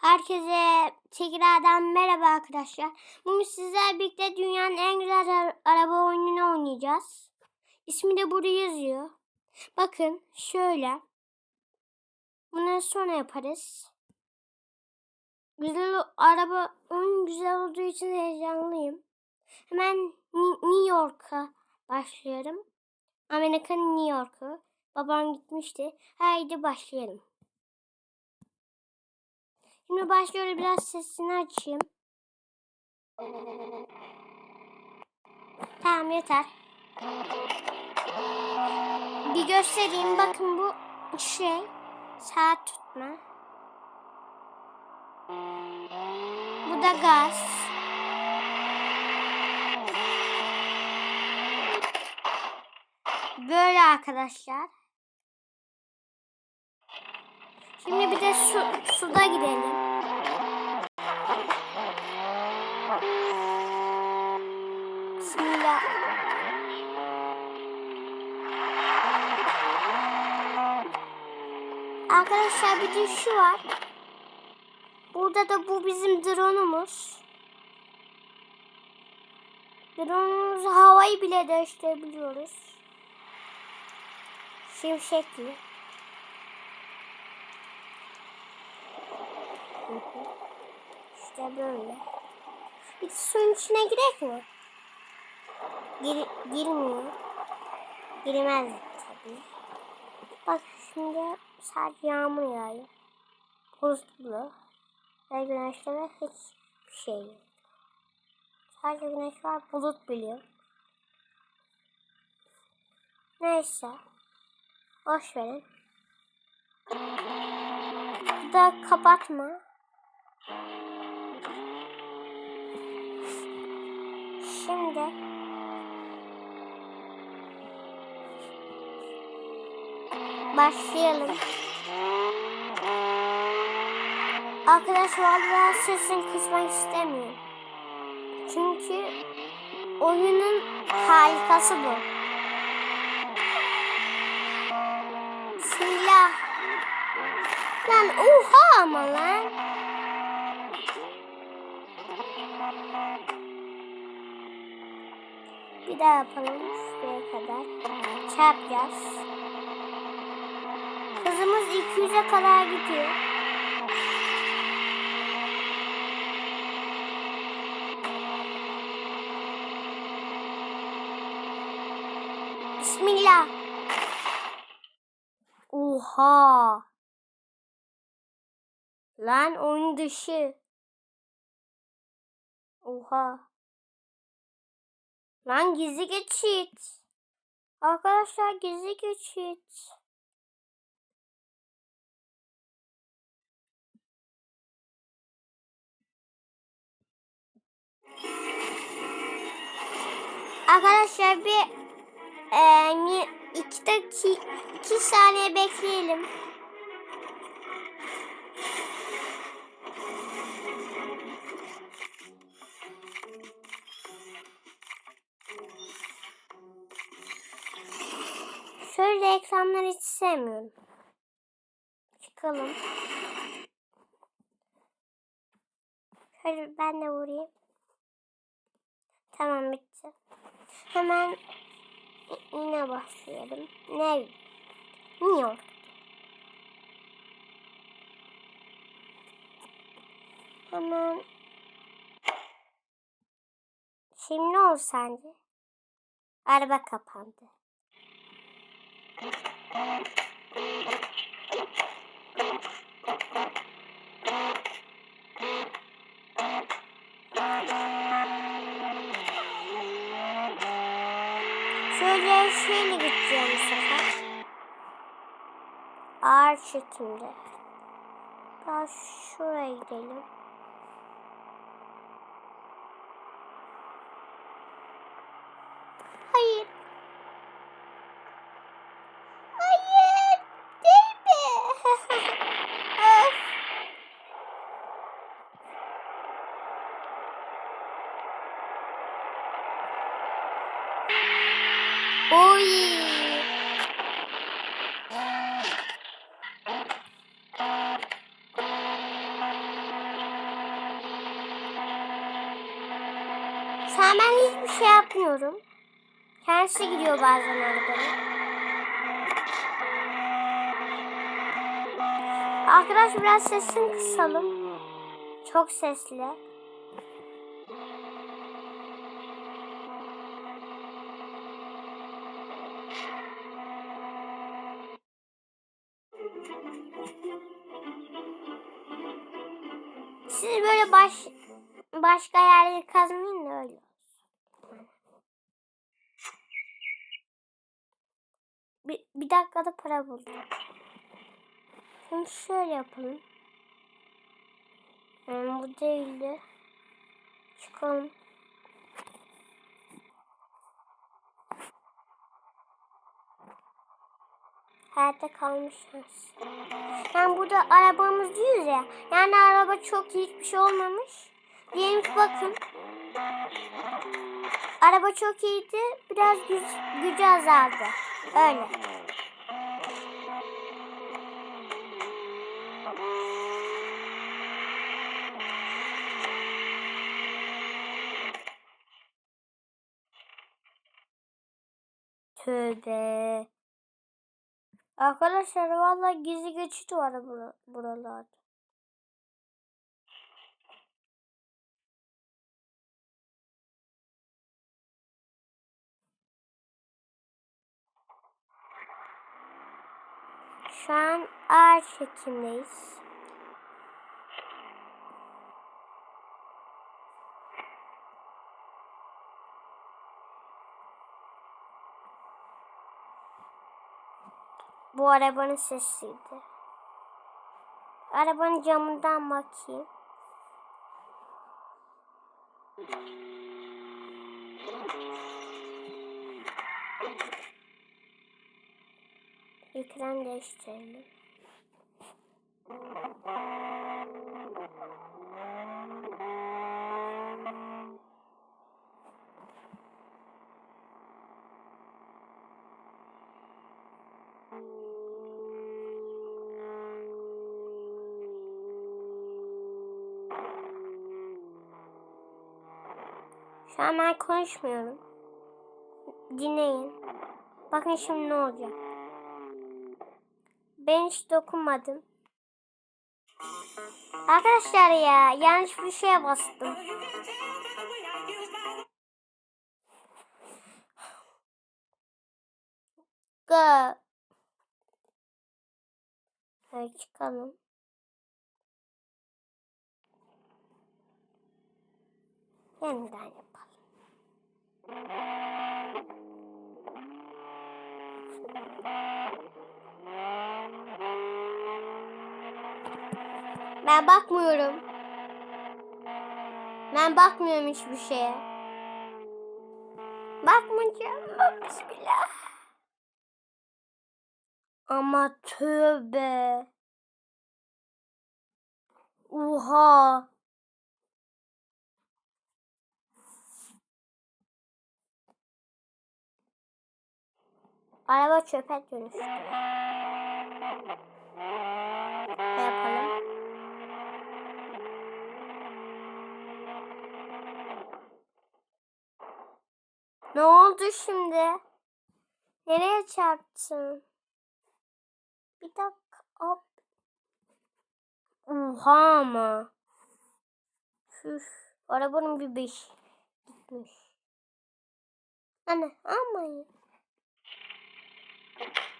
Herkese tekrardan merhaba arkadaşlar. Bugün sizler birlikte dünyanın en güzel ara- araba oyununu oynayacağız. İsmi de burada yazıyor. Bakın şöyle. Bunları sonra yaparız. Güzel araba oyun güzel olduğu için heyecanlıyım. Hemen New York'a başlıyorum. Amerika'nın New York'u. Babam gitmişti. Haydi başlayalım. Şimdi başlıyoruz. Biraz sesini açayım. Tamam yeter. Bir göstereyim. Bakın bu şey saat tutma. Bu da gaz. Böyle arkadaşlar. Şimdi bir de su, suda gidelim. Bismillah. Arkadaşlar bir de şu var. Burada da bu bizim drone'umuz. Drone'umuz havayı bile değiştirebiliyoruz. Şimşekli. Hı. İşte böyle. Bir de suyun içine girek mi? Gir, girmiyor. Girmez tabii. Bak şimdi sadece yağmur yağıyor. Bulutlu. Ve güneşte ve hiçbir şey yok. Sadece güneş var bulut biliyor. Neyse. Boş verin. Bir daha kapatma. Şimdi başlayalım. Arkadaşlar vallahi sesini kısmak istemiyorum. Çünkü oyunun harikası bu. Bismillah. Lan oha ama lan. Bir daha yapalım şuraya kadar. Çarpacağız. Hızımız 200'e kadar gidiyor. Bismillah. Oha. Lan oyun dışı. Oha. Lan gizli geçit. Arkadaşlar gizli geçit. Arkadaşlar bir eee, iki dakika iki saniye bekleyelim. Şöyle reklamları hiç sevmiyorum. Çıkalım. Şöyle ben de vurayım. Tamam bitti. Hemen yine başlayalım. Ne? New York. Hemen Şimdi ne oldu sence? Araba kapandı. Şöyle şeyle gideceğim bu sefer. Ağır çekimde. Daha şuraya gidelim. Ben hiçbir şey yapmıyorum. Kendisi gidiyor bazen arabanın. Arkadaş biraz sesini kısalım. Çok sesli. Siz böyle baş başka yerleri kazmayın da öyle. Bir, bir dakikada para buldum. Şimdi şöyle yapalım. Hmm, bu değildi. Çıkalım. Hayatta kalmışız. Yani burada arabamız diyoruz ya. Yani araba çok iyi hiçbir şey olmamış. Diyelim ki bakın. Araba çok iyiydi. Biraz güç, gücü azaldı. Öyle. Tövbe. Arkadaşlar vallahi gizli geçit var bura- buralarda. Şu an ağır çekimdeyiz. Bu arabanın sesiydi. Arabanın camından bakayım. Ekran değiştirelim. Şu an ben konuşmuyorum. Dinleyin. Bakın şimdi ne olacak. Ben hiç dokunmadım. Arkadaşlar ya yanlış bir şeye bastım. Go. Hadi çıkalım. Yeniden yapalım. Ben bakmıyorum. Ben bakmıyorum hiçbir şeye. Bakmayacağım. Bismillah. Ama tövbe. Oha. Araba çöpe dönüştü. Ne yapalım? Ne oldu şimdi? Nereye çarptın? Bir dakika. Hop. Oha ama. Üf. Arabanın bir beş gitmiş. Anne almayın. Uf.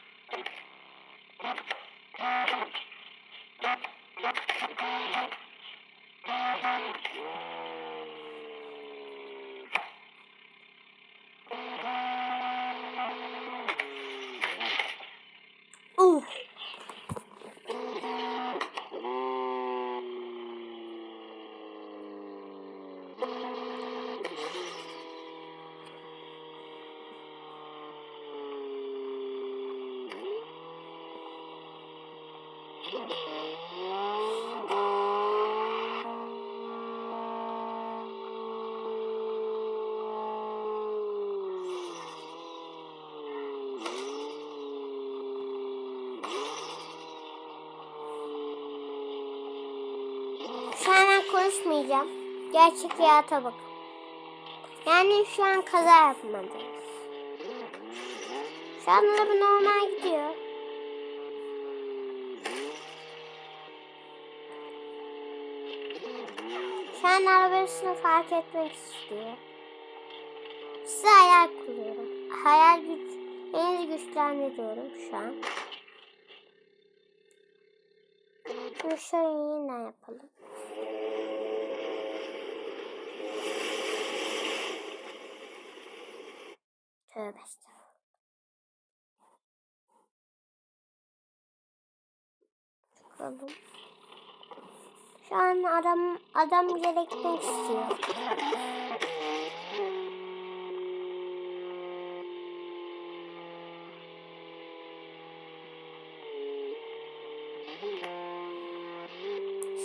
Şu an konuşmayacağım. Gerçek hayata bak. Yani şu an kaza yapmadınız. Şu an araba normal gidiyor. Şu an arabasını fark etmek istiyor. Size hayal kuruyorum. Hayal güç, en güçlendiriyorum şu an. Şöyle yeniden yapalım. Estağfurullah. Çıkalım. Şu an adam adam yere gitmek istiyor.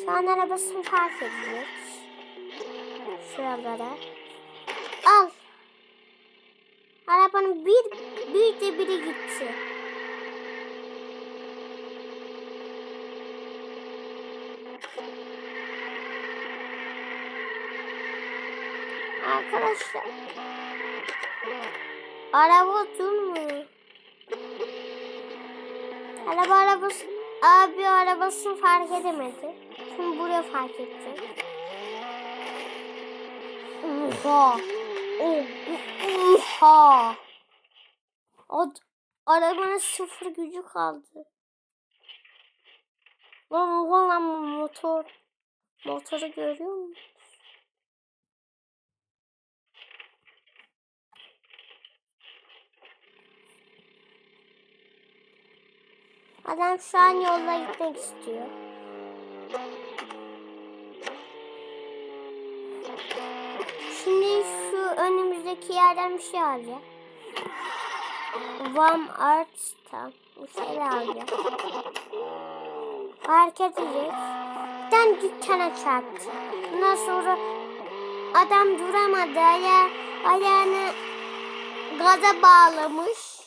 Şu an arabasını park ediyor. Şuralara. Al. Arabanın bir, de biri gitti. Arkadaşlar. Araba durmuyor. Araba arabası abi arabasını fark edemedi. Şimdi buraya fark etti. Oha. Oh, Oha. Ad, arabanın sıfır gücü kaldı. Lan oha lan motor. Motoru görüyor musun? Adam şu an yolda gitmek istiyor. Önümüzdeki yerden bir şey alacak. Vam Art'tan bir şey alacak. Fark edecek. Ben dükkana çarptı. Ondan sonra adam duramadı. Aya, ayağını gaza bağlamış.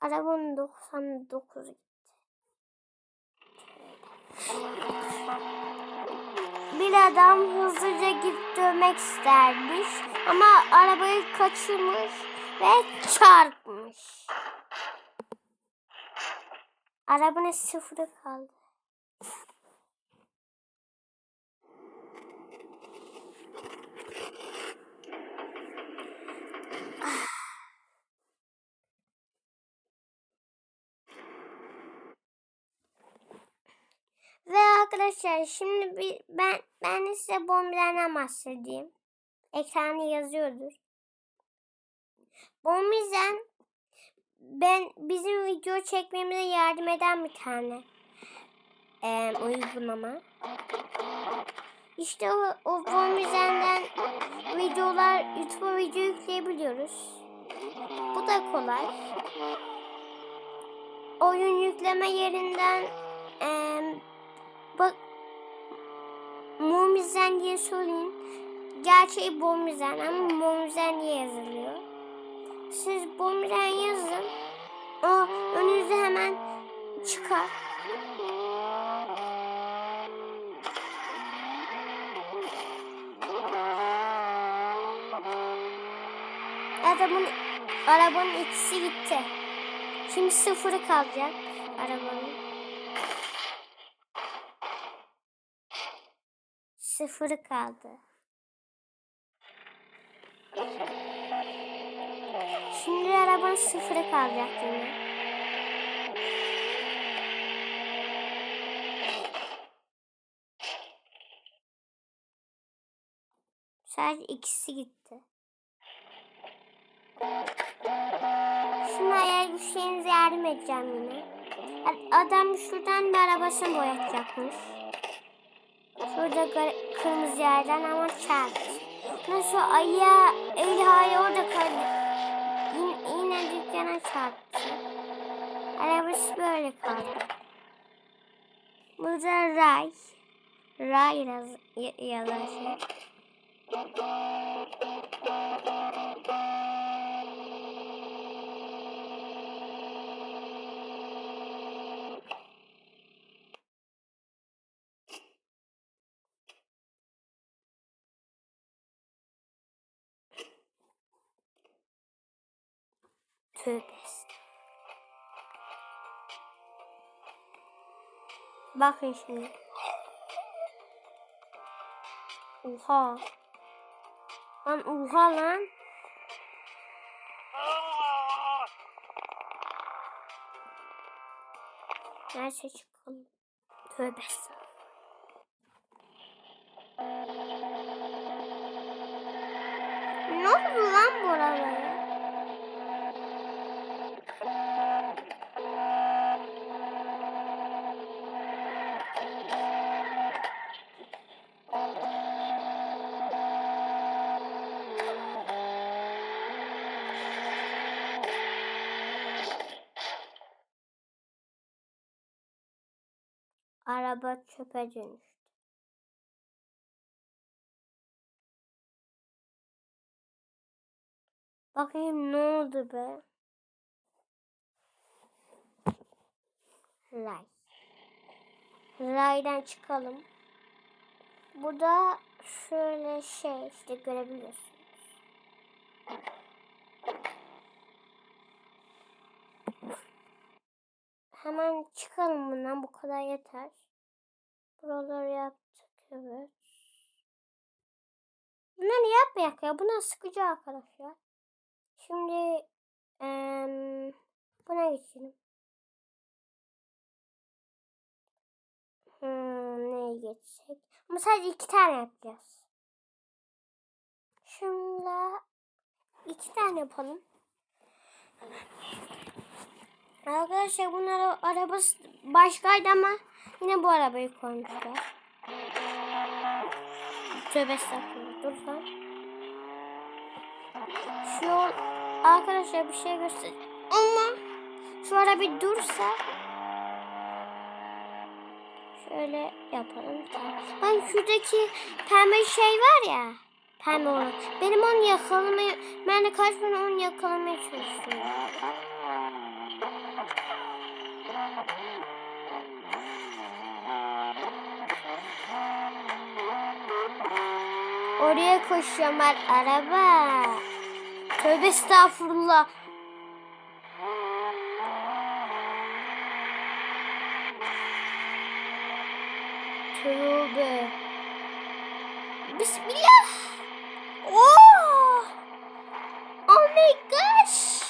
Arabanın 99 gitti. Bir adam hızlıca gidip dövmek istermiş ama arabayı kaçırmış ve çarpmış. Arabanın sıfırı kaldı. Ve arkadaşlar şimdi bir, ben ben de size bombilerden bahsedeyim. Ekranda yazıyordur. Bombizen ben bizim video çekmemize yardım eden bir tane e, uygulama. İşte o, o Bombizen'den videolar YouTube'a video yükleyebiliyoruz. Bu da kolay. Oyun yükleme yerinden eee Bak Mumizen diye söyleyin. Gerçeği Bomizen ama Mumizen diye yazılıyor. Siz Bomizen yazın. O önünüze hemen çıkar. Adamın arabanın ikisi gitti. Şimdi sıfırı kalacak arabanın. Sıfırı kaldı. Şimdi arabanın sıfırı kalacak yine. Sadece ikisi gitti. Şimdi hayal güçlerinize yardım edeceğim yine. Adam şuradan bir arabasını boyatacakmış. Şurada kırmızı yerden ama çarptı. Nasıl ayağı eli hala orada kaldı. Yine, yine dükkana çarptı. Arabası böyle kaldı. Burada ray. Ray yaz, yazıyor. Tövbe. Bakın şimdi. Oha. Lan oha lan. Neyse çıkalım. Tövbe. Ne oldu lan buralara? Araba çöpe dönüştü. Bakayım ne oldu be? Ray. Raydan çıkalım. Burada şöyle şey işte görebiliyorsunuz. Hemen çıkalım bundan bu kadar yeter. Buraları yaptık evet. Bunları yapmayak ya. Bunlar sıkıcı arkadaşlar. Şimdi em, buna geçelim. Hmm, neye geçsek? Ama sadece iki tane yapacağız. Şimdi iki tane yapalım. Arkadaşlar bunlar arabası başkaydı ama yine bu arabayı koymuşlar. Tövbe estağfurullah. Dur. Şu yol arkadaşlar bir şey göster. Ama şu ara bir dursa şöyle yapalım. Ben şuradaki pembe şey var ya. Pembe olan. Benim onu yakalamaya ben de kaç ben onu yakalamaya çalışıyorum. Oraya koşuyorum ben araba. Tövbe estağfurullah. Tövbe. Bismillah. Oh. Oh my gosh.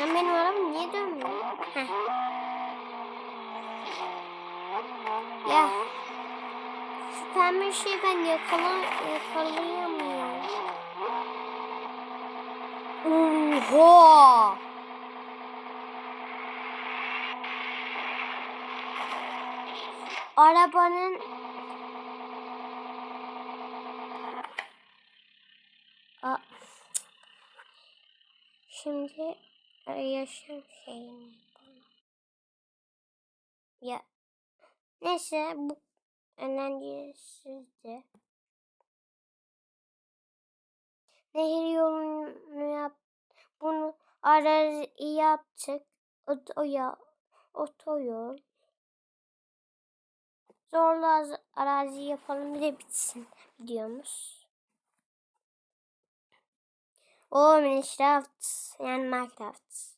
Ya benim arabam niye dönmüyor? Heh. Ya. Pembe şeyi ben yakala, yakalayamıyorum. Oha! Arabanın Aa. Şimdi yaşam yapalım. Ya neyse bu önemlisizdi. Nehir yolunu yap bunu arazi yaptık. Otoya otoyol. Zorlu az- arazi yapalım bir de bitsin videomuz. O Minecraft yani Minecraft.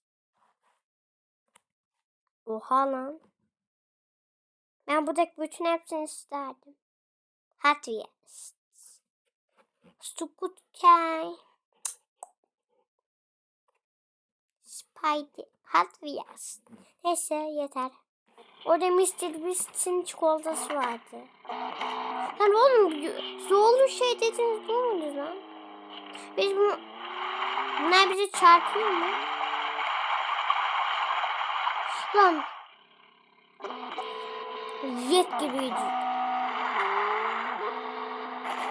Oha lan. Ben buradaki bütün hepsini isterdim. Hot Wheels. Skutkay. Spidey. Hot Wheels. Neyse yeter. Orada Mr. Beast'in çikolatası vardı. Lan oğlum zorlu şey dediniz bu muydu lan? Biz bunu... Bunlar bizi çarpıyor mu? Lan. Jet gibiydi.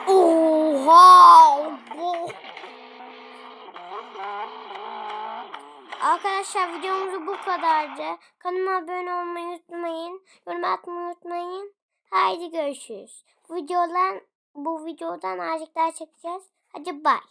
Oha! Oh. Arkadaşlar videomuz bu kadardı. Kanalıma abone olmayı unutmayın. Yorum atmayı unutmayın. Haydi görüşürüz. Videodan bu videodan azıcık daha çekeceğiz. Hadi bye.